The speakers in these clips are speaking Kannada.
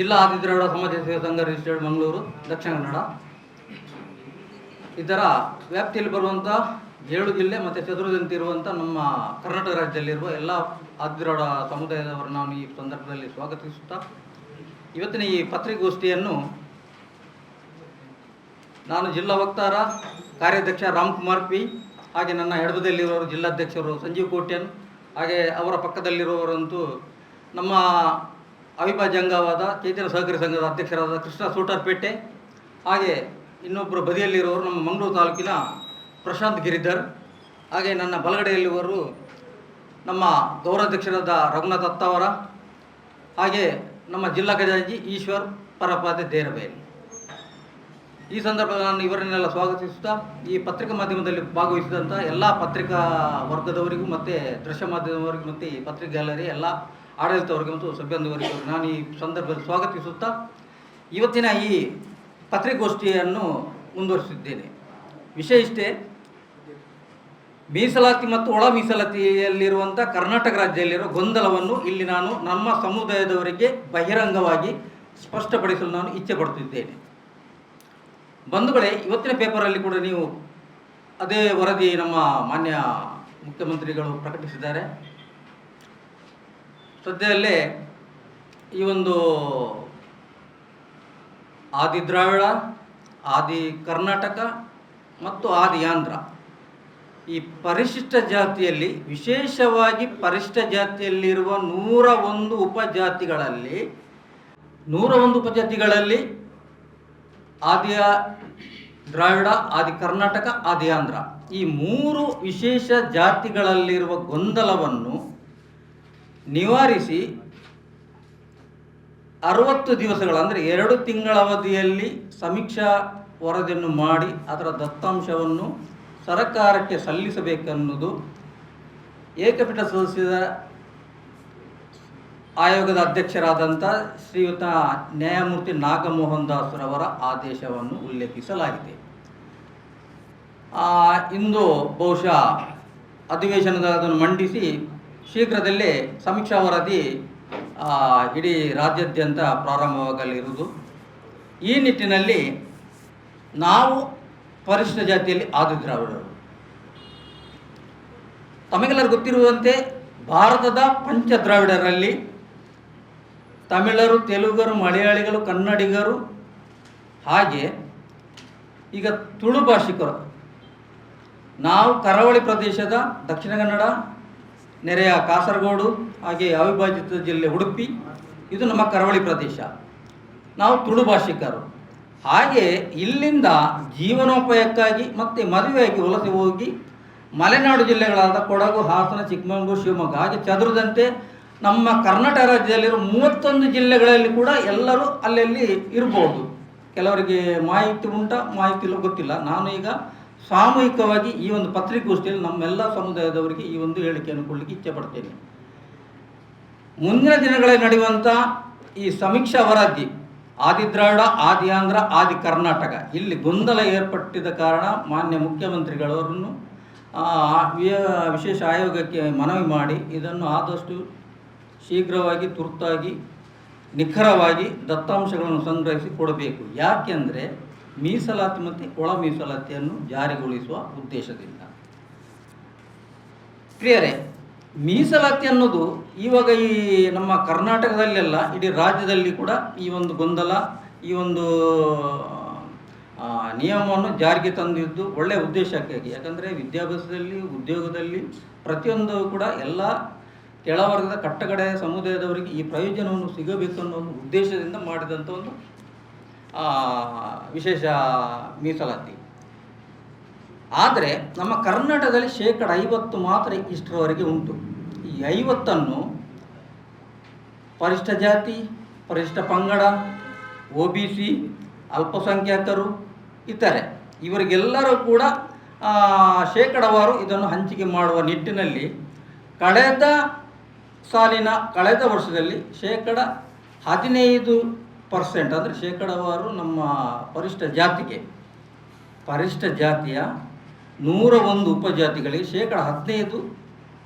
ಜಿಲ್ಲಾ ಆದಿದ್ರಾವಿಡ ಸಮಾಜ ಸೇವಾ ಸಂಘ ರಿಜಿಸ್ಟರ್ಡ್ ಮಂಗಳೂರು, ದಕ್ಷಿಣ ಕನ್ನಡ. ಇದರ ವ್ಯಾಪ್ತಿಯಲ್ಲಿ ಬರುವಂಥ ಏಳು ಜಿಲ್ಲೆ ಮತ್ತು ಚದುರದಂತೆ ಇರುವಂಥ ನಮ್ಮ ಕರ್ನಾಟಕ ರಾಜ್ಯದಲ್ಲಿರುವ ಎಲ್ಲ ಆದಿದ್ರಾವಿಡ ಸಮುದಾಯದವರು ನಾನು ಈ ಸಂದರ್ಭದಲ್ಲಿ ಸ್ವಾಗತಿಸುತ್ತಾ, ಇವತ್ತಿನ ಈ ಪತ್ರಿಕಾಗೋಷ್ಠಿಯನ್ನು ನಾನು ಜಿಲ್ಲಾ ವಕ್ತಾರ, ಕಾರ್ಯಾಧ್ಯಕ್ಷ ರಾಮ್ಕುಮಾರ್ ಪಿ, ಹಾಗೆ ನನ್ನ ಎಡಬದಲ್ಲಿರುವವರು ಜಿಲ್ಲಾಧ್ಯಕ್ಷರು ಸಂಜೀವ್ ಕೋಟ್ಯನ್, ಹಾಗೆ ಅವರ ಪಕ್ಕದಲ್ಲಿರುವವರಂತೂ ನಮ್ಮ ಅವಿಭಾಜ್ಯ ಅಂಗವಾದ ಚೈತನ್ಯ ಸಹಕಾರಿ ಸಂಘದ ಅಧ್ಯಕ್ಷರಾದ ಕೃಷ್ಣ ಸೂಟರ್ಪೇಟೆ, ಹಾಗೆ ಇನ್ನೊಬ್ಬರು ಬದಿಯಲ್ಲಿರುವವರು ನಮ್ಮ ಮಂಗಳೂರು ತಾಲೂಕಿನ ಪ್ರಶಾಂತ್ ಗಿರಿಧರ್, ಹಾಗೆ ನನ್ನ ಬಲಗಡೆಯಲ್ಲಿರುವರು ನಮ್ಮ ಗೌರವಾಧ್ಯಕ್ಷರಾದ ರಘುನಾಥ್ ಅತ್ತವರ, ಹಾಗೆ ನಮ್ಮ ಜಿಲ್ಲಾ ಖಜಾಂಜಿ ಈಶ್ವರ್ ಪರಪಾದೆ ದೇರಬೇಲಿ. ಈ ಸಂದರ್ಭದಲ್ಲಿ ನಾನು ಇವರನ್ನೆಲ್ಲ ಸ್ವಾಗತಿಸುತ್ತಾ ಈ ಪತ್ರಿಕಾ ಮಾಧ್ಯಮದಲ್ಲಿ ಭಾಗವಹಿಸಿದಂಥ ಎಲ್ಲ ಪತ್ರಿಕಾ ವರ್ಗದವರಿಗೂ ಮತ್ತು ದೃಶ್ಯ ಮಾಧ್ಯಮದವರಿಗೂ ಮತ್ತು ಈ ಪತ್ರಿಕಾ ಗ್ಯಾಲರಿ, ಎಲ್ಲ ಆಡಳಿತವರಿಗೆ ಮತ್ತು ಸಭ್ಯಂಧವರಿಗೂ ನಾನು ಈ ಸಂದರ್ಭದಲ್ಲಿ ಸ್ವಾಗತಿಸುತ್ತಾ ಇವತ್ತಿನ ಈ ಪತ್ರಿಕೋಷ್ಠಿಯನ್ನು ಮುಂದುವರಿಸಿದ್ದೇನೆ. ವಿಷಯ ಇಷ್ಟೇ, ಮೀಸಲಾತಿ ಮತ್ತು ಒಳ ಮೀಸಲಾತಿಯಲ್ಲಿರುವಂಥ ಕರ್ನಾಟಕ ರಾಜ್ಯದಲ್ಲಿರುವ ಗೊಂದಲವನ್ನು ಇಲ್ಲಿ ನಾನು ನಮ್ಮ ಸಮುದಾಯದವರಿಗೆ ಬಹಿರಂಗವಾಗಿ ಸ್ಪಷ್ಟಪಡಿಸಲು ನಾನು ಇಚ್ಛೆ ಪಡುತ್ತಿದ್ದೇನೆ. ಬಂಧುಗಳೇ, ಇವತ್ತಿನ ಪೇಪರಲ್ಲಿ ಕೂಡ ನೀವು ಅದೇ ವರದಿ ನಮ್ಮ ಮಾನ್ಯ ಮುಖ್ಯಮಂತ್ರಿಗಳು ಪ್ರಕಟಿಸಿದ್ದಾರೆ. ಸದ್ಯದಲ್ಲೇ ಈ ಒಂದು ಆದಿ ದ್ರಾವಿಡ ಆದಿ ಕರ್ನಾಟಕ ಮತ್ತು ಆದಿ ಆಂಧ್ರ ಈ ಪರಿಶಿಷ್ಟ ಜಾತಿಯಲ್ಲಿ, ವಿಶೇಷವಾಗಿ ಪರಿಶಿಷ್ಟ ಜಾತಿಯಲ್ಲಿರುವ ನೂರ ಒಂದು ಉಪಜಾತಿಗಳಲ್ಲಿ, ನೂರ ಒಂದು ಉಪಜಾತಿಗಳಲ್ಲಿ ಆದಿಯ ದ್ರಾವಿಡ, ಆದಿ ಕರ್ನಾಟಕ, ಆದಿ ಆಂಧ್ರ ಈ ಮೂರು ವಿಶೇಷ ಜಾತಿಗಳಲ್ಲಿರುವ ಗೊಂದಲವನ್ನು ನಿವಾರಿಸಿ ಅರವತ್ತು ದಿವಸಗಳ, ಅಂದರೆ ಎರಡು ತಿಂಗಳ ಅವಧಿಯಲ್ಲಿ ಸಮೀಕ್ಷಾ ವರದಿಯನ್ನು ಮಾಡಿ ಅದರ ದತ್ತಾಂಶವನ್ನು ಸರ್ಕಾರಕ್ಕೆ ಸಲ್ಲಿಸಬೇಕೆನ್ನುವುದು ಏಕಪೀಠ ಸದಸ್ಯದ ಆಯೋಗದ ಅಧ್ಯಕ್ಷರಾದಂಥ ಶ್ರೀಯುತ ನ್ಯಾಯಮೂರ್ತಿ ನಾಗಮೋಹನ್ ದಾಸ್ರವರ ಆದೇಶವನ್ನು ಉಲ್ಲೇಖಿಸಲಾಗಿದೆ. ಇಂದು ಬಹುಶಃ ಅಧಿವೇಶನದ ಅದನ್ನು ಮಂಡಿಸಿ ಶೀಘ್ರದಲ್ಲೇ ಸಮೀಕ್ಷಾ ವರದಿ ಇಡೀ ರಾಜ್ಯಾದ್ಯಂತ ಪ್ರಾರಂಭವಾಗಲಿರುವುದು. ಈ ನಿಟ್ಟಿನಲ್ಲಿ ನಾವು ಪರಿಶಿಷ್ಟ ಜಾತಿಯಲ್ಲಿ ಆದಿದ್ರಾವಿಡರು ತಮಗೆಲ್ಲರೂ ಗೊತ್ತಿರುವಂತೆ ಭಾರತದ ಪಂಚ ದ್ರಾವಿಡರಲ್ಲಿ ತಮಿಳರು, ತೆಲುಗರು, ಮಲಯಾಳಿಗಳು, ಕನ್ನಡಿಗರು, ಹಾಗೆ ಈಗ ತುಳು ಭಾಷಿಕರು. ನಾವು ಕರಾವಳಿ ಪ್ರದೇಶದ ದಕ್ಷಿಣ ಕನ್ನಡ ನೆರೆಯ ಕಾಸರಗೋಡು ಹಾಗೆ ಅವಿಭಾಜಿತ ಜಿಲ್ಲೆ ಉಡುಪಿ, ಇದು ನಮ್ಮ ಕರಾವಳಿ ಪ್ರದೇಶ. ನಾವು ತುಳು ಭಾಷಿಕರು. ಹಾಗೆ ಇಲ್ಲಿಂದ ಜೀವನೋಪಾಯಕ್ಕಾಗಿ ಮತ್ತು ಮದುವೆಯಾಗಿ ವಲಸೆ ಹೋಗಿ ಮಲೆನಾಡು ಜಿಲ್ಲೆಗಳಾದ ಕೊಡಗು, ಹಾಸನ, ಚಿಕ್ಕಮಗಳೂರು, ಶಿವಮೊಗ್ಗ, ಹಾಗೆ ಚದುರದಂತೆ ನಮ್ಮ ಕರ್ನಾಟಕ ರಾಜ್ಯದಲ್ಲಿರೋ ಮೂವತ್ತೊಂದು ಜಿಲ್ಲೆಗಳಲ್ಲಿ ಕೂಡ ಎಲ್ಲರೂ ಅಲ್ಲಲ್ಲಿ ಇರ್ಬೋದು. ಕೆಲವರಿಗೆ ಮಾಹಿತಿ ಉಂಟ, ಮಾಹಿತಿ ಇಲ್ಲ, ಗೊತ್ತಿಲ್ಲ. ನಾನು ಈಗ ಸಾಮೂಹಿಕವಾಗಿ ಈ ಒಂದು ಪತ್ರಿಕೋಷ್ಠಿಯಲ್ಲಿ ನಮ್ಮೆಲ್ಲ ಸಮುದಾಯದವರಿಗೆ ಈ ಒಂದು ಹೇಳಿಕೆಯನ್ನು ಕೊಡಲಿಕ್ಕೆ ಇಚ್ಛೆ ಪಡ್ತೇನೆ. ಮುಂದಿನ ದಿನಗಳಲ್ಲಿ ನಡೆಯುವಂಥ ಈ ಸಮೀಕ್ಷಾ ವರದಿ ಆದಿ ದ್ರಾವಿಡ ಆದಿ ಆಂಧ್ರ ಆದಿ ಕರ್ನಾಟಕ, ಇಲ್ಲಿ ಗೊಂದಲ ಏರ್ಪಟ್ಟಿದ ಕಾರಣ ಮಾನ್ಯ ಮುಖ್ಯಮಂತ್ರಿಗಳವರನ್ನು ವಿಶೇಷ ಆಯೋಗಕ್ಕೆ ಮನವಿ ಮಾಡಿ ಇದನ್ನು ಆದಷ್ಟು ಶೀಘ್ರವಾಗಿ ತುರ್ತಾಗಿ, ನಿಖರವಾಗಿ ದತ್ತಾಂಶಗಳನ್ನು ಸಂಗ್ರಹಿಸಿ ಕೊಡಬೇಕು. ಯಾಕೆಂದರೆ ಮೀಸಲಾತಿ ಮತ್ತು ಒಳ ಮೀಸಲಾತಿಯನ್ನು ಜಾರಿಗೊಳಿಸುವ ಉದ್ದೇಶದಿಂದ. ಪ್ರಿಯರೇ, ಮೀಸಲಾತಿ ಅನ್ನೋದು ಇವಾಗ ಈ ನಮ್ಮ ಕರ್ನಾಟಕದಲ್ಲೆಲ್ಲ, ಇಡೀ ರಾಜ್ಯದಲ್ಲಿ ಕೂಡ ಈ ಒಂದು ಗೊಂದಲ, ಈ ಒಂದು ನಿಯಮವನ್ನು ಜಾರಿಗೆ ತಂದಿದ್ದು ಒಳ್ಳೆಯ ಉದ್ದೇಶಕ್ಕಾಗಿ ಯಾಕಂದರೆ ವಿದ್ಯಾಭ್ಯಾಸದಲ್ಲಿ, ಉದ್ಯೋಗದಲ್ಲಿ ಪ್ರತಿಯೊಂದು ಕೂಡ ಎಲ್ಲ ಕೆಳವರ್ಗದ ಕಟ್ಟಕಡೆಯ ಸಮುದಾಯದವರಿಗೆ ಈ ಪ್ರಯೋಜನವನ್ನು ಸಿಗಬೇಕು ಅನ್ನೋ ಒಂದು ಉದ್ದೇಶದಿಂದ ಮಾಡಿದಂಥ ಒಂದು ವಿಶೇಷ ಮೀಸಲಾತಿ. ಆದರೆ ನಮ್ಮ ಕರ್ನಾಟಕದಲ್ಲಿ ಶೇಕಡ ಐವತ್ತು ಮಾತ್ರ ಇಷ್ಟರವರೆಗೆ ಉಂಟು. ಈ ಐವತ್ತನ್ನು ಪರಿಷ್ಠ ಜಾತಿ, ಪರಿಷ್ಠ ಪಂಗಡ, ಒ ಬಿ ಸಿ, ಅಲ್ಪಸಂಖ್ಯಾತರು, ಇತರೆ, ಇವರಿಗೆಲ್ಲರೂ ಕೂಡ ಶೇಕಡವಾರು ಇದನ್ನು ಹಂಚಿಕೆ ಮಾಡುವ ನಿಟ್ಟಿನಲ್ಲಿ ಕಳೆದ ಸಾಲಿನ, ಕಳೆದ ವರ್ಷದಲ್ಲಿ ಶೇಕಡ ಹದಿನೈದು ಪರ್ಸೆಂಟ್ ಅಂದರೆ ಶೇಕಡವಾರು ನಮ್ಮ ಪರಿಷ್ಠ ಜಾತಿಗೆ. ಪರಿಷ್ಠ ಜಾತಿಯ ನೂರ ಒಂದು ಉಪಜಾತಿಗಳಿಗೆ ಶೇಕಡ ಹದಿನೈದು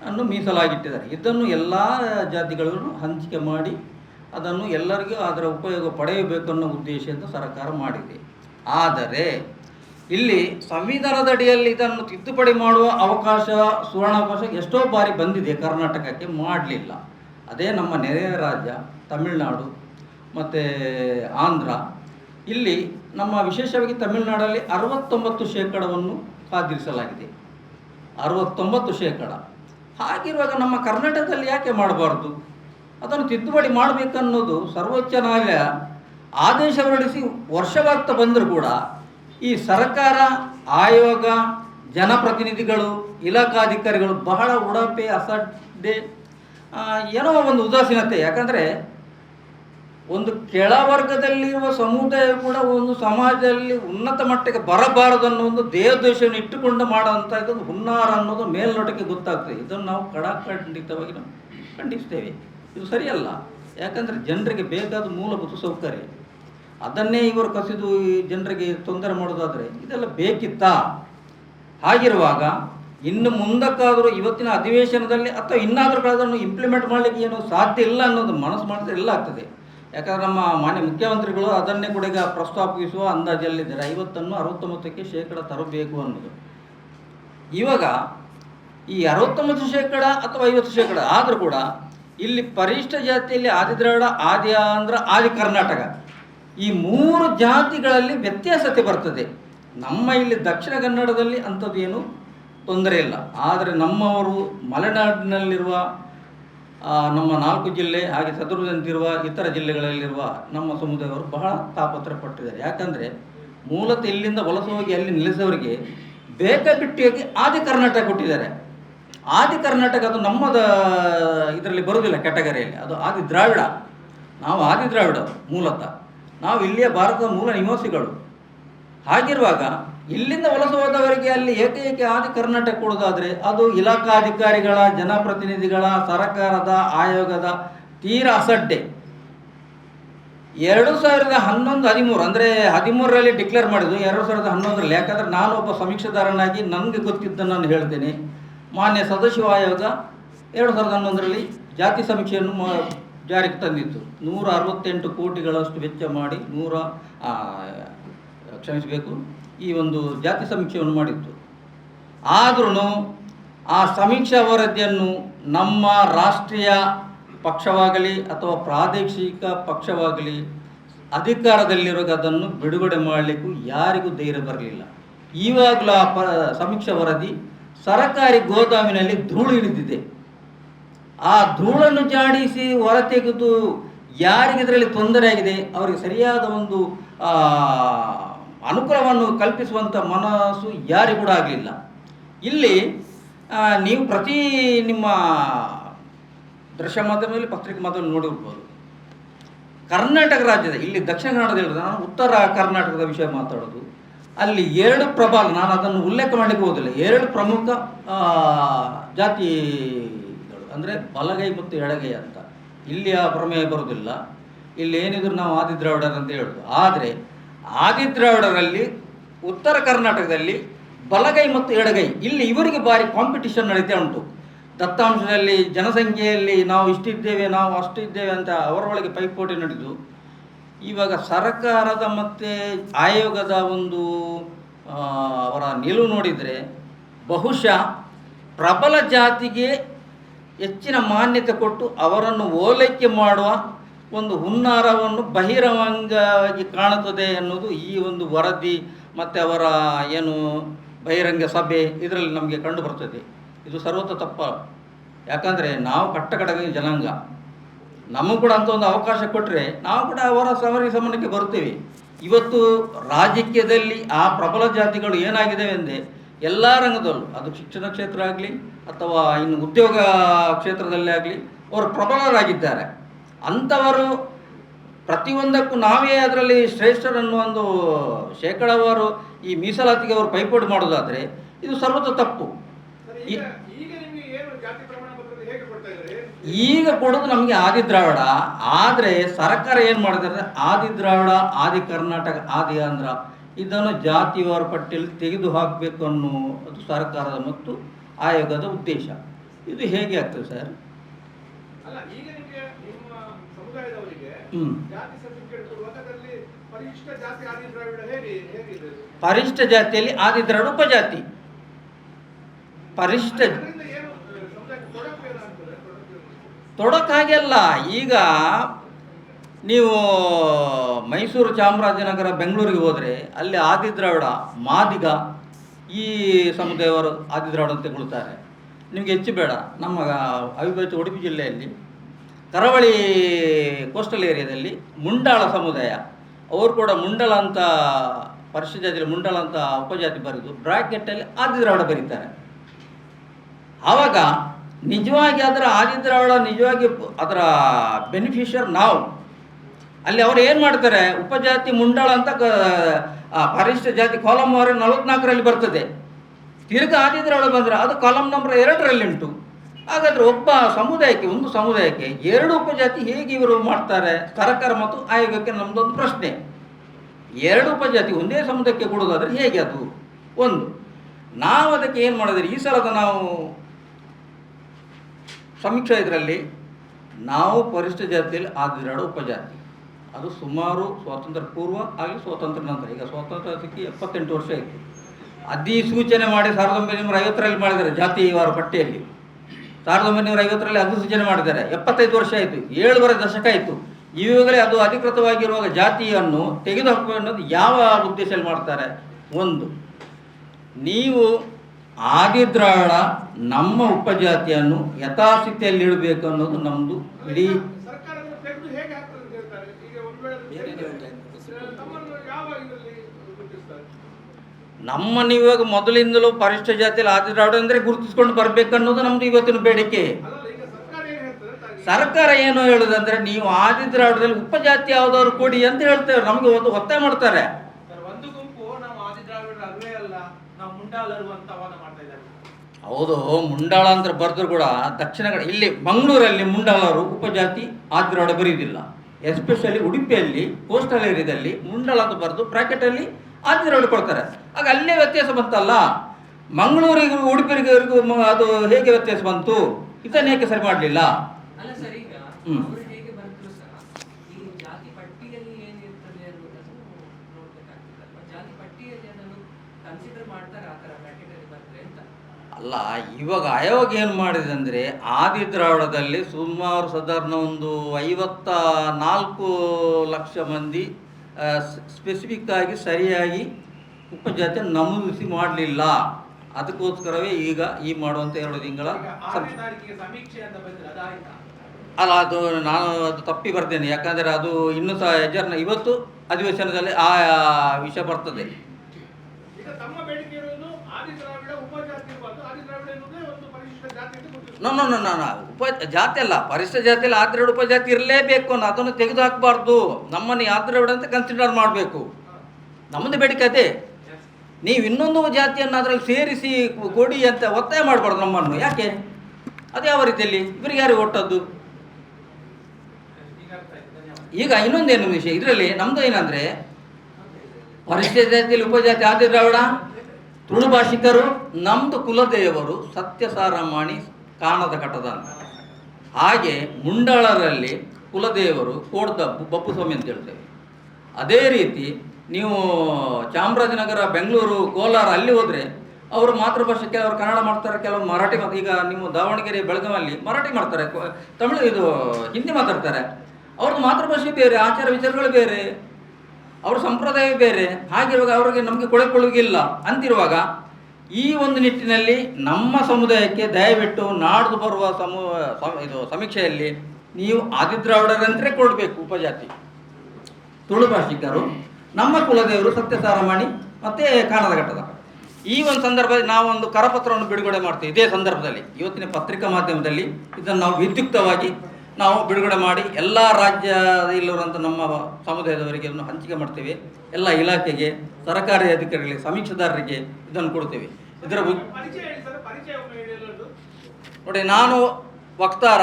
ಅನ್ನು ಮೀಸಲಾಗಿಟ್ಟಿದ್ದಾರೆ. ಇದನ್ನು ಎಲ್ಲ ಜಾತಿಗಳನ್ನು ಹಂಚಿಕೆ ಮಾಡಿ ಅದನ್ನು ಎಲ್ಲರಿಗೂ ಅದರ ಉಪಯೋಗ ಪಡೆಯಬೇಕು ಅನ್ನೋ ಉದ್ದೇಶದಿಂದ ಸರ್ಕಾರ ಮಾಡಿದೆ. ಆದರೆ ಇಲ್ಲಿ ಸಂವಿಧಾನದ ಅಡಿಯಲ್ಲಿ ಇದನ್ನು ತಿದ್ದುಪಡಿ ಮಾಡುವ ಅವಕಾಶ, ಸುವರ್ಣಾವಕಾಶ ಎಷ್ಟೋ ಬಾರಿ ಬಂದಿದೆ. ಕರ್ನಾಟಕಕ್ಕೆ ಮಾಡಲಿಲ್ಲ. ಅದೇ ನಮ್ಮ ನೆರೆಯ ರಾಜ್ಯ, ತಮಿಳುನಾಡು ಮತ್ತು ಆಂಧ್ರ. ಇಲ್ಲಿ ನಮ್ಮ ವಿಶೇಷವಾಗಿ ತಮಿಳುನಾಡಲ್ಲಿ ಅರವತ್ತೊಂಬತ್ತು ಶೇಕಡವನ್ನು ಕಾದಿರಿಸಲಾಗಿದೆ. ಅರವತ್ತೊಂಬತ್ತು ಶೇಕಡ. ಹಾಗಿರುವಾಗ ನಮ್ಮ ಕರ್ನಾಟಕದಲ್ಲಿ ಯಾಕೆ ಮಾಡಬಾರ್ದು? ಅದನ್ನು ತಿದ್ದುಪಡಿ ಮಾಡಬೇಕನ್ನೋದು ಸರ್ವೋಚ್ಚ ನ್ಯಾಯಾಲಯ ಆದೇಶ ಹೊರಡಿಸಿ ವರ್ಷವಾಗ್ತಾ ಬಂದರೂ ಕೂಡ ಈ ಸರ್ಕಾರ, ಆಯೋಗ, ಜನಪ್ರತಿನಿಧಿಗಳು, ಇಲಾಖಾಧಿಕಾರಿಗಳು ಬಹಳ ಉಡಪೆ ಅಸಡ್ಡೆ ಏನೋ ಒಂದು ಉದಾಸೀನತೆ. ಯಾಕಂದರೆ ಒಂದು ಕೆಳವರ್ಗದಲ್ಲಿರುವ ಸಮುದಾಯ ಕೂಡ ಒಂದು ಸಮಾಜದಲ್ಲಿ ಉನ್ನತ ಮಟ್ಟಕ್ಕೆ ಬರಬಾರದು ಅನ್ನೋ ಒಂದು ದೇವದೇಶವನ್ನು ಇಟ್ಟುಕೊಂಡು ಮಾಡುವಂಥ ಹುನ್ನಾರ ಅನ್ನೋದು ಮೇಲ್ನೋಟಕ್ಕೆ ಗೊತ್ತಾಗ್ತದೆ. ಇದನ್ನು ನಾವು ಕಡಾಖಂಡಿತವಾಗಿ ನಾವು ಖಂಡಿಸ್ತೇವೆ. ಇದು ಸರಿಯಲ್ಲ. ಯಾಕಂದರೆ ಜನರಿಗೆ ಬೇಕಾದ ಮೂಲಭೂತ ಸೌಕರ್ಯ. ಅದನ್ನೇ ಇವರು ಕಸಿದು ಈ ಜನರಿಗೆ ತೊಂದರೆ ಮಾಡೋದಾದರೆ ಇದೆಲ್ಲ ಬೇಕಿತ್ತಾ? ಹಾಗಿರುವಾಗ ಇನ್ನು ಮುಂದಕ್ಕಾದರೂ ಇವತ್ತಿನ ಅಧಿವೇಶನದಲ್ಲಿ ಅಥವಾ ಇನ್ನಾದರೂ ಅದನ್ನು ಇಂಪ್ಲಿಮೆಂಟ್ ಮಾಡಲಿಕ್ಕೆ ಏನು ಸಾಧ್ಯ ಇಲ್ಲ ಅನ್ನೋದು ಮನಸ್ಸು ಮಾಡಿದ್ರೆ ಎಲ್ಲ ಆಗ್ತದೆ. ಯಾಕಂದ್ರೆ ನಮ್ಮ ಮಾನ್ಯ ಮುಖ್ಯಮಂತ್ರಿಗಳು ಅದನ್ನೇ ಕೂಡ ಈಗ ಪ್ರಸ್ತಾಪಿಸುವ ಅಂದಾಜಲ್ಲಿದ್ದಾರೆ. ಐವತ್ತನ್ನು ಅರವತ್ತೊಂಬತ್ತಕ್ಕೆ ಶೇಕಡ ತರಬೇಕು ಅನ್ನೋದು. ಇವಾಗ ಈ ಅರವತ್ತೊಂಬತ್ತು ಶೇಕಡ ಅಥವಾ ಐವತ್ತು ಶೇಕಡ ಆದರೂ ಕೂಡ ಇಲ್ಲಿ ಪರಿಷ್ಠ ಜಾತಿಯಲ್ಲಿ ಆದಿದ್ರಾವಿಡ ಆದಿ ಆಂಧ್ರ ಆದಿ ಕರ್ನಾಟಕ ಈ ಮೂರು ಜಾತಿಗಳಲ್ಲಿ ವ್ಯತ್ಯಾಸತೆ ಬರ್ತದೆ. ನಮ್ಮ ಇಲ್ಲಿ ದಕ್ಷಿಣ ಕನ್ನಡದಲ್ಲಿ ಅಂಥದ್ದೇನು ತೊಂದರೆ ಇಲ್ಲ. ಆದರೆ ನಮ್ಮವರು ಮಲೆನಾಡಿನಲ್ಲಿರುವ ನಮ್ಮ ನಾಲ್ಕು ಜಿಲ್ಲೆ, ಹಾಗೆ ಸದೃಢದಂತಿರುವ ಇತರ ಜಿಲ್ಲೆಗಳಲ್ಲಿರುವ ನಮ್ಮ ಸಮುದಾಯವರು ಬಹಳ ತಾಪತ್ರ ಪಟ್ಟಿದ್ದಾರೆ. ಯಾಕಂದರೆ ಮೂಲತಃ ಇಲ್ಲಿಂದ ವಲಸೆ ಹೋಗಿ ಅಲ್ಲಿ ನೆಲೆಸೋರಿಗೆ ಬೇಕಾಬಿಟ್ಟಿಯಾಗಿ ಆದಿ ಕರ್ನಾಟಕ ಕೊಟ್ಟಿದ್ದಾರೆ. ಆದಿ ಕರ್ನಾಟಕ ಅದು ನಮ್ಮದ ಇದರಲ್ಲಿ ಬರುವುದಿಲ್ಲ ಕೆಟಗರಿಯಲ್ಲಿ ಅದು ಆದಿ ದ್ರಾವಿಡ. ನಾವು ಆದಿ ದ್ರಾವಿಡ ಮೂಲತಃ. ನಾವು ಇಲ್ಲಿಯ ಭಾರತದ ಮೂಲ ನಿವಾಸಿಗಳು. ಹಾಗಿರುವಾಗ ಇಲ್ಲಿಂದ ವಲಸೆ ಹೋದವರಿಗೆ ಅಲ್ಲಿ ಏಕೈಕ ಏಕೆ ಆದಿ ಕರ್ನಾಟಕ ಕೊಡೋದಾದ್ರೆ ಅದು ಇಲಾಖಾ ಅಧಿಕಾರಿಗಳ, ಜನಪ್ರತಿನಿಧಿಗಳ, ಸರ್ಕಾರದ ಆಯೋಗದ ತೀರ ಅಸಡ್ಡೆ. ಎರಡು ಸಾವಿರದ ಹನ್ನೊಂದು ಹದಿಮೂರು, ಅಂದರೆ ಹದಿಮೂರರಲ್ಲಿ ಡಿಕ್ಲೇರ್ ಮಾಡಿದ್ದು, ಎರಡು ಸಾವಿರದ ಹನ್ನೊಂದರಲ್ಲಿ. ಯಾಕಂದರೆ ನಾನು ಒಬ್ಬ ಸಮೀಕ್ಷೆದಾರನಾಗಿ ನನಗೆ ಗೊತ್ತಿದ್ದನ್ನು ನಾನು ಹೇಳ್ತೇನೆ. ಮಾನ್ಯ ಸದಸ್ಯ ಆಯೋಗ ಎರಡು ಸಾವಿರದ ಹನ್ನೊಂದರಲ್ಲಿ ಜಾತಿ ಸಮೀಕ್ಷೆಯನ್ನು ಜಾರಿಗೆ ತಂದಿತ್ತು. ನೂರ ಅರವತ್ತೆಂಟು ಕೋಟಿಗಳಷ್ಟು ವೆಚ್ಚ ಮಾಡಿ ನೂರ ಕ್ಷಮಿಸಬೇಕು ಈ ಒಂದು ಜಾತಿ ಸಮೀಕ್ಷೆಯನ್ನು ಮಾಡಿತ್ತು ಆದ್ರೂ ಆ ಸಮೀಕ್ಷಾ ವರದಿಯನ್ನು ನಮ್ಮ ರಾಷ್ಟ್ರೀಯ ಪಕ್ಷವಾಗಲಿ ಅಥವಾ ಪ್ರಾದೇಶಿಕ ಪಕ್ಷವಾಗಲಿ ಅಧಿಕಾರದಲ್ಲಿರುವಾಗ ಅದನ್ನು ಬಿಡುಗಡೆ ಮಾಡಲಿಕ್ಕೂ ಯಾರಿಗೂ ಧೈರ್ಯ ಬರಲಿಲ್ಲ. ಈವಾಗಲೂ ಆ ಪ, ಸಮೀಕ್ಷಾ ವರದಿ ಸರಕಾರಿ ಗೋದಾಮಿನಲ್ಲಿ ಧೂಳು ಹಿಡಿದಿದೆ. ಆ ಧೂಳನ್ನು ಜಾಡಿಸಿ ಹೊರತೆಗೆದು ಯಾರಿಗೆ ಇದರಲ್ಲಿ ತೊಂದರೆ ಆಗಿದೆ, ಅವರಿಗೆ ಸರಿಯಾದ ಒಂದು ಅನುಕೂಲವನ್ನು ಕಲ್ಪಿಸುವಂಥ ಮನಸ್ಸು ಯಾರಿಗೂ ಕೂಡ ಆಗಲಿಲ್ಲ. ಇಲ್ಲಿ ನೀವು ಪ್ರತಿ ನಿಮ್ಮ ದೃಶ್ಯ ಮಾಧ್ಯಮದಲ್ಲಿ, ಪತ್ರಿಕೆ ಮಾಧ್ಯಮ ನೋಡಿರ್ಬೋದು. ಕರ್ನಾಟಕ ರಾಜ್ಯದ, ಇಲ್ಲಿ ದಕ್ಷಿಣ ಕನ್ನಡದ ಹೇಳಿದ್ರೆ ನಾನು ಉತ್ತರ ಕರ್ನಾಟಕದ ವಿಷಯ ಮಾತಾಡೋದು. ಅಲ್ಲಿ ಎರಡು ಪ್ರಬಲ ನಾನು ಅದನ್ನು ಉಲ್ಲೇಖ ಮಾಡಲಿಕ್ಕೆ ಹೋದಿಲ್ಲ ಎರಡು ಪ್ರಮುಖ ಜಾತಿ ಜಾತಿಗಳು ಅಂದರೆ ಬಲಗೈ ಮತ್ತು ಎಡಗೈ ಅಂತ. ಇಲ್ಲಿ ಆ ಪ್ರಮೇಯ ಬರೋದಿಲ್ಲ. ಇಲ್ಲಿ ಏನಿದ್ರು ನಾವು ಆದಿದ್ರಾವಿಡರ್ ಅಂತ ಹೇಳೋದು. ಆದರೆ ಆದಿದ್ರಾವಿಡರಲ್ಲಿ, ಉತ್ತರ ಕರ್ನಾಟಕದಲ್ಲಿ, ಬಲಗೈ ಮತ್ತು ಎಡಗೈ, ಇಲ್ಲಿ ಇವರಿಗೆ ಭಾರಿ ಕಾಂಪಿಟಿಷನ್ ನಡೀತಾ ಉಂಟು. ದತ್ತಾಂಶದಲ್ಲಿ, ಜನಸಂಖ್ಯೆಯಲ್ಲಿ ನಾವು ಇಷ್ಟಿದ್ದೇವೆ, ನಾವು ಅಷ್ಟಿದ್ದೇವೆ ಅಂತ ಅವರೊಳಗೆ ಪೈಪೋಟಿ ನಡೆದು, ಇವಾಗ ಸರ್ಕಾರದ ಮತ್ತು ಆಯೋಗದ ಒಂದು ಅವರ ನಿಲುವು ನೋಡಿದರೆ, ಬಹುಶಃ ಪ್ರಬಲ ಜಾತಿಗೆ ಹೆಚ್ಚಿನ ಮಾನ್ಯತೆ ಕೊಟ್ಟು ಅವರನ್ನು ಓಲೈಕೆ ಮಾಡುವ ಒಂದು ಹುನ್ನಾರವನ್ನು ಬಹಿರಂಗವಾಗಿ ಕಾಣುತ್ತದೆ ಅನ್ನೋದು ಈ ಒಂದು ವರದಿ ಮತ್ತು ಅವರ ಏನು ಬಹಿರಂಗ ಸಭೆ ಇದರಲ್ಲಿ ನಮಗೆ ಕಂಡು ಬರ್ತದೆ. ಇದು ಸರ್ವತ ತಪ್ಪ. ಯಾಕಂದರೆ ನಾವು ಕಟ್ಟಕಡಗ ಜನಾಂಗ. ನಮಗೂ ಕೂಡ ಅಂತ ಒಂದು ಅವಕಾಶ ಕೊಟ್ಟರೆ ನಾವು ಕೂಡ ಅವರ ಸಮರಿ ಸಮನಕ್ಕೆ ಬರುತ್ತೇವೆ. ಇವತ್ತು ರಾಜಕೀಯದಲ್ಲಿ ಆ ಪ್ರಬಲ ಜಾತಿಗಳು ಏನಾಗಿದೆ ಎಂದರೆ ಎಲ್ಲ ರಂಗದಲ್ಲೂ, ಅದು ಶಿಕ್ಷಣ ಕ್ಷೇತ್ರ ಆಗಲಿ ಅಥವಾ ಇನ್ನು ಉದ್ಯೋಗ ಕ್ಷೇತ್ರದಲ್ಲೇ ಆಗಲಿ, ಅವರು ಪ್ರಬಲರಾಗಿದ್ದಾರೆ. ಅಂಥವರು ಪ್ರತಿಯೊಂದಕ್ಕೂ ನಾವೇ ಅದರಲ್ಲಿ ಶ್ರೇಷ್ಠರನ್ನು ಒಂದು ಶೇಕಡವಾರು ಈ ಮೀಸಲಾತಿಗೆ ಅವರು ಪೈಪೋಟಿ ಮಾಡೋದಾದರೆ ಇದು ಸರ್ವತ ತಪ್ಪು. ಈಗ ಈಗ ನಿಮಗೆ ಈಗ ಕೊಡೋದು ನಮಗೆ ಆದಿ ದ್ರಾವಿಡ. ಆದರೆ ಸರ್ಕಾರ ಏನು ಮಾಡಿದ್ದಾರೆ? ಆದಿ ದ್ರಾವಿಡ ಆದಿ ಕರ್ನಾಟಕ ಆದಿ ಆಂಧ್ರ ಇದನ್ನು ಜಾತಿವಾರ ಪಟ್ಟಿಯಲ್ಲಿ ತೆಗೆದು ಹಾಕಬೇಕು ಅನ್ನೋ ಅದು ಸರ್ಕಾರದ ಮತ್ತು ಆಯೋಗದ ಉದ್ದೇಶ. ಇದು ಹೇಗೆ ಆಗ್ತದೆ ಸರ್? ಪರಿಶಿಷ್ಟ ಜಾತಿ ಆದಿ ದ್ರಾವಿಡ ಜಾತಿಯಲ್ಲಿ ಉಪಜಾತಿ. ಪರಿಶಿಷ್ಟ ಏನಾಗ್ತದೆ? ತೊಡಕಾಗೆಲ್ಲ ಈಗ ನೀವು ಮೈಸೂರು ಚಾಮರಾಜನಗರ ಬೆಂಗಳೂರಿಗೆ ಹೋದರೆ ಅಲ್ಲಿ ಆದಿದ್ರಾವಿಡ ಮಾದಿಗ ಈ ಸಮುದಾಯವರು ಆದಿದ್ರಾವಿಡ ಅಂತ ತಗೊಳ್ತಾರೆ ನಿಮಗೆ ಹೆಚ್ಚು ಬೇಡ. ನಮ್ಮ ಅವಿಭಾಜ್ಯ ಉಡುಪಿ ಜಿಲ್ಲೆಯಲ್ಲಿ ಕರಾವಳಿ ಕೋಸ್ಟಲ್ ಏರಿಯಾದಲ್ಲಿ ಮುಂಡಾಳ ಸಮುದಾಯ. ಅವರು ಕೂಡ ಮುಂಡಳ ಅಂತ ಪರಿಷ್ಠ ಜಾತಿಯಲ್ಲಿ ಮುಂಡಳ ಅಂತ ಉಪಜಾತಿ ಬರೆದು ಬ್ರಾಕೆಟಲ್ಲಿ ಆದಿದ್ರಾವಿಡ ಬರೀತಾರೆ. ಆವಾಗ ನಿಜವಾಗಿ ಅದರ ಆದಿದ್ರಾವಿಡ ನಿಜವಾಗಿ ಅದರ ಬೆನಿಫಿಷರ್ ನಾವು. ಅಲ್ಲಿ ಅವರು ಏನು ಮಾಡ್ತಾರೆ, ಉಪಜಾತಿ ಮುಂಡಾಳ ಅಂತ ಪರಿಶಿಷ್ಟ ಜಾತಿ ಕಾಲಮ್ ಅವರ ನಲವತ್ನಾಲ್ಕರಲ್ಲಿ ಬರ್ತದೆ. ತಿರ್ಗಾ ಆದಿದ್ರಾವಿಡ ಬಂದರೆ ಅದು ಕಾಲಮ್ ನಂಬರ್ ಎರಡರಲ್ಲಿ ಉಂಟು ಹಾಗಾದ್ರೆ ಒಬ್ಬ ಸಮುದಾಯಕ್ಕೆ, ಒಂದು ಸಮುದಾಯಕ್ಕೆ ಎರಡು ಉಪಜಾತಿ ಹೇಗೆ ಇವರು ಮಾಡ್ತಾರೆ? ಸರ್ಕಾರ ಮತ್ತು ಆಯೋಗಕ್ಕೆ ನಮ್ಮದೊಂದು ಪ್ರಶ್ನೆ. ಎರಡು ಉಪಜಾತಿ ಒಂದೇ ಸಮುದಾಯಕ್ಕೆ ಕೊಡೋದಾದ್ರೆ ಹೇಗೆ ಅದು? ಒಂದು, ನಾವು ಅದಕ್ಕೆ ಏನು ಮಾಡಿದ್ರೆ? ಈ ಸಲದ ನಾವು ಸಮೀಕ್ಷೆ ಇದರಲ್ಲಿ ನಾವು ಪರಿಶಿಷ್ಟ ಜಾತಿಯಲ್ಲಿ ಆದಿರಾಡು ಉಪಜಾತಿ. ಅದು ಸುಮಾರು ಸ್ವಾತಂತ್ರ್ಯ ಪೂರ್ವ ಆಗಲಿ ಸ್ವಾತಂತ್ರ್ಯ ನಂತರ. ಈಗ ಸ್ವಾತಂತ್ರ್ಯಕ್ಕೆ ಎಪ್ಪತ್ತೆಂಟು ವರ್ಷ ಆಯಿತು. ಅಧಿಸೂಚನೆ ಮಾಡಿ ಸಾವಿರದ ಒಂಬೈನೂರ ಐವತ್ತರಲ್ಲಿ ಮಾಡಿದ್ದಾರೆ ಜಾತಿವಾರ ಪಟ್ಟಿಯಲ್ಲಿ. ಸಾವಿರದ ಒಂಬೈನೂರ ಐವತ್ತರಲ್ಲಿ ಅಧಿಸೂಚನೆ ಮಾಡಿದ್ದಾರೆ. ಎಪ್ಪತ್ತೈದು ವರ್ಷ ಆಯಿತು. ಏಳುವರೆ ದಶಕ ಆಯಿತು. ಈವಾಗಲೇ ಅದು ಅಧಿಕೃತವಾಗಿರುವ ಜಾತಿಯನ್ನು ತೆಗೆದುಹಾಕಬೇಕು ಅನ್ನೋದು ಯಾವ ಉದ್ದೇಶದಲ್ಲಿ ಮಾಡ್ತಾರೆ? ಒಂದು, ನೀವು ಆದಿದ್ರಾಳ ನಮ್ಮ ಉಪಜಾತಿಯನ್ನು ಯಥಾಸ್ಥಿತಿಯಲ್ಲಿ ಇಡಬೇಕು ಅನ್ನೋದು ನಮ್ಮದು ಇಡೀ ಸರ್ಕಾರ ಅದನ್ನು ತೆಗೆದು ಹೇಗೆ ಹಾಕ್ತದೆ ಅಂತ ಹೇಳ್ತಾರೆ ಈಗ ಒಂದು ವೇಳೆ ಅದು ಬೇರೆ ತೆಗೆದ್ರೆ, ಉಂಟಾ? ಆ, ತಮ್ಮನ್ನು ಯಾವ ಇದರಲ್ಲಿ ಗುರುತಿಸ್ತಾರೆ ನಮ್ಮನ್ನು ಇವಾಗ ಮೊದಲಿಂದಲೂ ಪರಿಷ್ಠ ಜಾತಿಯಲ್ಲಿ ಆದಿದ್ರಾವಿಡ ಅಂದರೆ ಗುರುತಿಸ್ಕೊಂಡು ಬರಬೇಕು ಅನ್ನೋದು ನಮ್ದು ಇವತ್ತಿನ ಬೇಡಿಕೆ. ಸರ್ಕಾರ ಏನು ಹೇಳುದಂದ್ರೆ ನೀವು ಆದಿದ್ರಾವಿಡದಲ್ಲಿ ಉಪಜಾತಿ ಯಾವ್ದಾದ್ರು ಕೊಡಿ ಅಂತ ಹೇಳ್ತೇವೆ. ನಮಗೆ ಒಂದು ಒತ್ತಾಯ ಮಾಡ್ತಾರೆ. ಹೌದು ಮುಂಡಾಳ ಅಂತ ಬರೆದ್ರು ಕೂಡ ದಕ್ಷಿಣ ಕಡೆ ಇಲ್ಲಿ ಮಂಗಳೂರಲ್ಲಿ ಮುಂಡಾಳರು ಉಪಜಾತಿ ಆದಿರಾಡ ಬರೆಯುವುದಿಲ್ಲ ಎಸ್ಪೆಷಲಿ ಉಡುಪಿಯಲ್ಲಿ ಕೋಸ್ಟಲ್ ಏರಿಯಾದಲ್ಲಿ ಮುಂಡಾಳ ಅಂತ ಬರೆದು ಬ್ರಾಕೆಟಲ್ಲಿ ಆದಿರಾಡ ಕೊಡ್ತಾರೆ. ಆಗ ಅಲ್ಲೇ ವ್ಯತ್ಯಾಸ ಬಂತಲ್ಲ? ಮಂಗಳೂರಿಗೂ ಉಡುಪಿರಿಗೂ ಅದು ಹೇಗೆ ವ್ಯತ್ಯಾಸ ಬಂತು? ಇದನ್ನು ಏಕೆ ಸರಿ ಮಾಡಲಿಲ್ಲ? ಅಂತ? ಅಲ್ಲ ಇವಾಗ ಆಯೋಗ ಏನು ಮಾಡಿದೆ ಅಂದರೆ ಆದಿ ದ್ರಾವಿಡದಲ್ಲಿ ಸುಮಾರು ಸಾಧಾರಣ ಒಂದು ಐವತ್ತ ನಾಲ್ಕು ಲಕ್ಷ ಮಂದಿ ಸ್ಪೆಸಿಫಿಕ್ ಆಗಿ ಸರಿಯಾಗಿ ಉಪಜಾತಿ ನಮೂದಿಸಿ ಮಾಡಲಿಲ್ಲ. ಅದಕ್ಕೋಸ್ಕರವೇ ಈಗ ಈ ಮಾಡುವಂಥ ಎರಡು ತಿಂಗಳ ಅಲ್ಲ ಅದು ನಾನು ಅದು ತಪ್ಪಿ ಬರ್ತೇನೆ ಯಾಕಂದರೆ ಅದು ಇನ್ನೂ ಸಹ ಯಜರ್ನ ಇವತ್ತು ಅಧಿವೇಶನದಲ್ಲಿ ಆ ವಿಷಯ ಬರ್ತದೆ ಈಗ ತಮ್ಮ ಬೇಡಿಕೆ ಇರೋದು ಆದಿ ದ್ರಾವಿಡ ಉಪಜಾತಿ ಇರ್ಬಾರ್ದು ಆದಿ ದ್ರಾವಿಡ ಎನ್ನುವುದೇ ಒಂದು ಪರಿಶಿಷ್ಟ ಜಾತಿ ಅಂತ ಗುರುತಿಸ್ತಾರೆ. No no no. ಉಪ, ಜಾತಿ ಅಲ್ಲ, ಪರಿಶಿಷ್ಟ ಜಾತಿಯಲ್ಲಿ ಆದ್ರೆ ಉಪಜಾತಿ ಇರಲೇಬೇಕು ಅನ್ನೋ ಅದನ್ನು ತೆಗೆದು ಹಾಕಬಾರ್ದು ನಮ್ಮನ್ನು ಆದ್ರೆ ಅಂತ ಕನ್ಸಿಡರ್ ಮಾಡಬೇಕು. ನಮ್ಮದು ಬೇಡಿಕೆ ಅದೇ. ನೀವು ಇನ್ನೊಂದು ಜಾತಿಯನ್ನು ಅದರಲ್ಲಿ ಸೇರಿಸಿ, ಕೊಡಿ ಅಂತ ಒತ್ತಾಯ ಮಾಡಬಾರ್ದು ನಮ್ಮನ್ನು. ಯಾಕೆ? ಅದು ಯಾವ ರೀತಿಯಲ್ಲಿ? ಇವರಿಗೆ ಯಾರಿಗೆ ಒಟ್ಟದ್ದು? ಈಗ ಇನ್ನೊಂದೇನು ವಿಷಯ ಇದರಲ್ಲಿ ನಮ್ದು ಏನಂದ್ರೆ, ಪರಿಶಿಷ್ಟ ಜಾತಿಯಲ್ಲಿ ಉಪಜಾತಿ ಆದಿ ದ್ರಾವಿಡ ತುಳು ಭಾಷಿಕರು ನಮ್ದು ಕುಲದೇವರು ಸತ್ಯಸಾರಮಾಣಿ ಕಾಣದ ಕಟದ ಅಂತ ಹಾಗೆ ಮುಂಡಾಳರಲ್ಲಿ ಕುಲದೇವರು ಕೋಡ್ದಬ್ಬು ಬಪ್ಪು ಸ್ವಾಮಿ ಅಂತ ಹೇಳ್ತೇವೆ. ಅದೇ ರೀತಿ ನೀವು ಚಾಮರಾಜನಗರ, ಬೆಂಗಳೂರು, ಕೋಲಾರ ಅಲ್ಲಿ ಹೋದರೆ ಅವರು ಮಾತೃಭಾಷೆ ಕೆಲವರು ಕನ್ನಡ ಮಾಡ್ತಾರೆ, ಕೆಲವರು ಮರಾಠಿ ಮಾತು ಈಗ ನೀವು ದಾವಣಗೆರೆ ಬೆಳಗಾವಲ್ಲಿ ಮರಾಠಿ ಮಾಡ್ತಾರೆ. ತಮಿಳು ಇದು ಹಿಂದಿ ಮಾತಾಡ್ತಾರೆ. ಅವ್ರದ್ದು ಮಾತೃಭಾಷೆ ಬೇರೆ, ಆಚಾರ ವಿಚಾರಗಳು ಬೇರೆ. ಅವ್ರ ಸಂಪ್ರದಾಯ ಬೇರೆ. ಹಾಗಿರುವಾಗ ಅವರಿಗೆ ನಮಗೆ ಕೊಳೆಕೊಳ್ಳುವುದಿಲ್ಲ ಅಂತಿರುವಾಗ ಈ ಒಂದು ನಿಟ್ಟಿನಲ್ಲಿ ನಮ್ಮ ಸಮುದಾಯಕ್ಕೆ ದಯವಿಟ್ಟು ನಾಡ್ದು ಬರುವ ಸಮೂ ಇದು ಸಮೀಕ್ಷೆಯಲ್ಲಿ ನೀವು ಆದಿದ್ರಾವಿಡರಂತೆ ಕೊಡಬೇಕು ಉಪಜಾತಿ. ತುಳು ಭಾಷಿಕರು, ನಮ್ಮ ಕುಲದೇವರು ಸತ್ಯಸಾರಮಾಣಿ ಮತ್ತು ಕಾಣದಘಟ್ಟದ ಈ ಒಂದು ಸಂದರ್ಭದಲ್ಲಿ ನಾವು ಒಂದು ಕರಪತ್ರವನ್ನು ಬಿಡುಗಡೆ ಮಾಡ್ತೀವಿ. ಇದೇ ಸಂದರ್ಭದಲ್ಲಿ, ಇವತ್ತಿನ ಪತ್ರಿಕಾ ಮಾಧ್ಯಮದಲ್ಲಿ ಇದನ್ನು ನಾವು ವಿದ್ಯುಕ್ತವಾಗಿ ನಾವು ಬಿಡುಗಡೆ ಮಾಡಿ ಎಲ್ಲ ರಾಜ್ಯದಲ್ಲಿರುವಂಥ ನಮ್ಮ ಸಮುದಾಯದವರಿಗೆ ಇದನ್ನು ಹಂಚಿಕೆ ಮಾಡ್ತೇವೆ. ಎಲ್ಲ ಇಲಾಖೆಗೆ, ಸರ್ಕಾರಿ ಅಧಿಕಾರಿಗಳಿಗೆ, ಸಮೀಕ್ಷೆದಾರರಿಗೆ ಇದನ್ನು ಕೊಡ್ತೇವೆ. ಇದರ ನೋಡಿ, ನಾನು ವಕ್ತಾರ,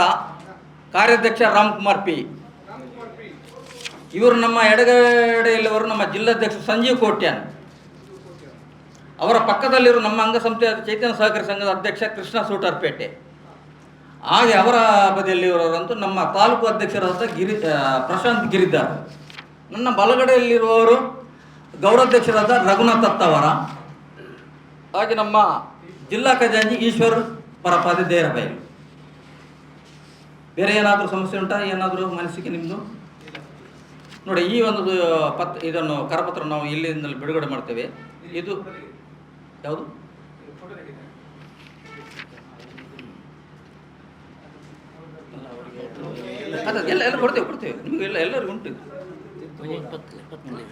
ಕಾರ್ಯಾಧ್ಯಕ್ಷ ರಾಮಕುಮಾರ್ ಪಿ. ಇವರು ನಮ್ಮ ಎಡಗಡೆಯಲ್ಲಿವರು ನಮ್ಮ ಜಿಲ್ಲಾಧ್ಯಕ್ಷ ಸಂಜೀವ್ ಕೋಟ್ಯಾನ್. ಅವರ ಪಕ್ಕದಲ್ಲಿರುವ ನಮ್ಮ ಅಂಗಸಂಸ್ಥೆಯ ಚೈತನ್ಯ ಸಹಕಾರಿ ಸಂಘದ ಅಧ್ಯಕ್ಷ ಕೃಷ್ಣ ಸೂಟರ್ಪೇಟೆ. ಹಾಗೆ ಅವರ ಬದಿಯಲ್ಲಿರುವವರಂತೂ ನಮ್ಮ ತಾಲೂಕು ಅಧ್ಯಕ್ಷರಾದ ಗಿರಿ ಪ್ರಶಾಂತ್ ಗಿರಿದ್ದಾರ ನನ್ನ ಬಲಗಡೆಯಲ್ಲಿರುವವರು ಗೌರವಾಧ್ಯಕ್ಷರಾದ ರಘುನಾಥ್ ತತ್ತವರ ಹಾಗೆ ನಮ್ಮ ಜಿಲ್ಲಾ ಖಜಾಂಚಿ ಈಶ್ವರ್ ಪರಪಾದಿ ದೇರಬೈಲು ಬೇರೆ ಏನಾದರೂ ಸಮಸ್ಯೆ ಉಂಟಾ? ಏನಾದರೂ ಮನಸ್ಸಿಗೆ ನಿಮ್ಮದು ನೋಡಿ, ಈ ಒಂದು ಪತ್, ಇದನ್ನು ಕರಪತ್ರ ನಾವು ಇಲ್ಲಿಂದ ಬಿಡುಗಡೆ ಮಾಡ್ತೇವೆ. ಇದು ಯಾವುದು? ಅಲ್ಲ, ಎಲ್ಲ ಎಲ್ಲ ಕೊಡ್ತೇವೆ ಕೊಡ್ತೇವೆ ನಿಮಗೆ ಎಲ್ಲ ಎಲ್ಲರಿಗೂ ಉಂಟು.